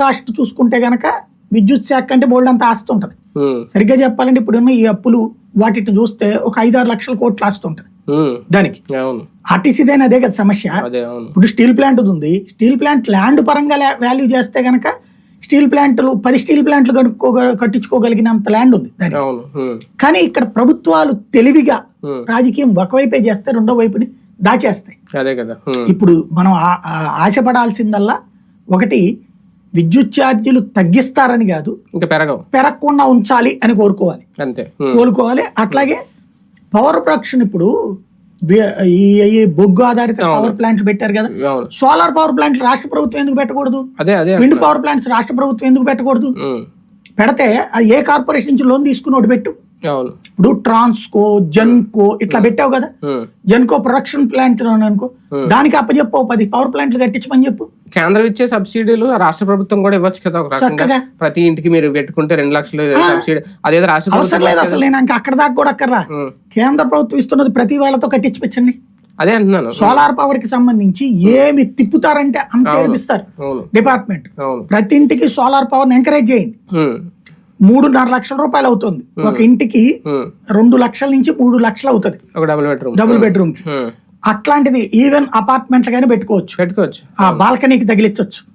Cost చూసుకుంటే గనక విద్యుత్ శాఖ అంటే బోల్డ్ అంత ఆస్తి ఉంటుంది. ఉమ్, సరిగ్గా చెప్పాలంటే ఇప్పుడున్న ఈ అప్పులు వాటిని చూస్తే ఒక ఐదారు లక్షల కోట్లు ఆస్తి ఉంటుంది. ఉమ్, దానికి అవును. ఆర్టీసీదైనా అదే కదా సమస్య. ఇప్పుడు స్టీల్ ప్లాంట్ ఉంది. స్టీల్ ప్లాంట్ ల్యాండ్ పరంగా వాల్యూ చేస్తే గనక స్టీల్ ప్లాంట్లు పది స్టీల్ ప్లాంట్లు కనుక్కోగ కట్టించుకోగలిగినంత ల్యాండ్ ఉంది దానికి. కానీ ఇక్కడ ప్రభుత్వాలు తెలివిగా రాజకీయం ఒకవైపే చేస్తే రెండో వైపుని దాచేస్తాయి. అదే కదా. ఉమ్, ఇప్పుడు మనం ఆశపడాల్సిందల్లా ఒకటి విద్యుత్ ఛార్జీలు తగ్గిస్తారని కాదు ఇంకా పెరగవు. పెరగకుండా ఉంచాలి అని కోరుకోవాలి. అంతే. ఉమ్, కోలుకోవాలి అట్లాగే పవర్ ప్రొడక్షన్ ఇప్పుడు ఈ బొగ్గు ఆధారిత పవర్ ప్లాంట్లు పెట్టారు కదా. సోలార్ పవర్ ప్లాంట్లు రాష్ట్ర ప్రభుత్వం ఎందుకు పెట్టకూడదు? విండ్ పవర్ ప్లాంట్స్ రాష్ట్ర ప్రభుత్వం ఎందుకు పెట్టకూడదు? పెడితే అది ఏ కార్పొరేషన్ నుంచి లోన్ తీసుకుని ఒకటి పెట్టు. ఇప్పుడు ట్రాన్స్కో జెన్కో ఇట్లా పెట్టావు కదా. జెన్కో ప్రొడక్షన్ ప్లాంట్ అనుకో దానికి అప్పచెప్పు పది పవర్ ప్లాంట్లు కట్టించమని చెప్పు. కేంద్రం ఇచ్చే సబ్సిడీలు రాష్ట్ర ప్రభుత్వం కూడా ఇవ్వచ్చు కదా ఒక రకంగా. ప్రతి ఇంటికి మీరు పెట్టుకుంటే రెండు లక్షలు సబ్సిడీ. అదేదో రాష్ట్ర అవసరం ప్రభుత్వం లేదు అసలు నేను అక్కడ దాకా కూడా అక్కర్రా. కేంద్ర ప్రభుత్వం ఇస్తున్నది ప్రతి వేళతో కట్టించిపెచ్చండి అదే అంటున్నాను. సోలార్ పవర్కి సంబంధించి ఏమి తిప్పుతారంటే అంత ఏడిపిస్తారు అవును. డిపార్ట్మెంట్. ప్రతి ఇంటికి సోలార్ పవర్ ఎంకరేజ్ చేయండి. మూడున్నర లక్షల రూపాయలు అవుతుంది. ఒక ఇంటికి. రెండు లక్షల నుంచి మూడు లక్షలు అవుతుంది. ఒక డబుల్ బెడ్రూమ్. డబుల్ బెడ్రూమ్ అట్లాంటిది ఈవెన్ అపార్ట్మెంట్లుగానే పెట్టుకోవచ్చు. పెట్టుకోవచ్చు. ఆ బాల్కనీకి తగిలించవచ్చు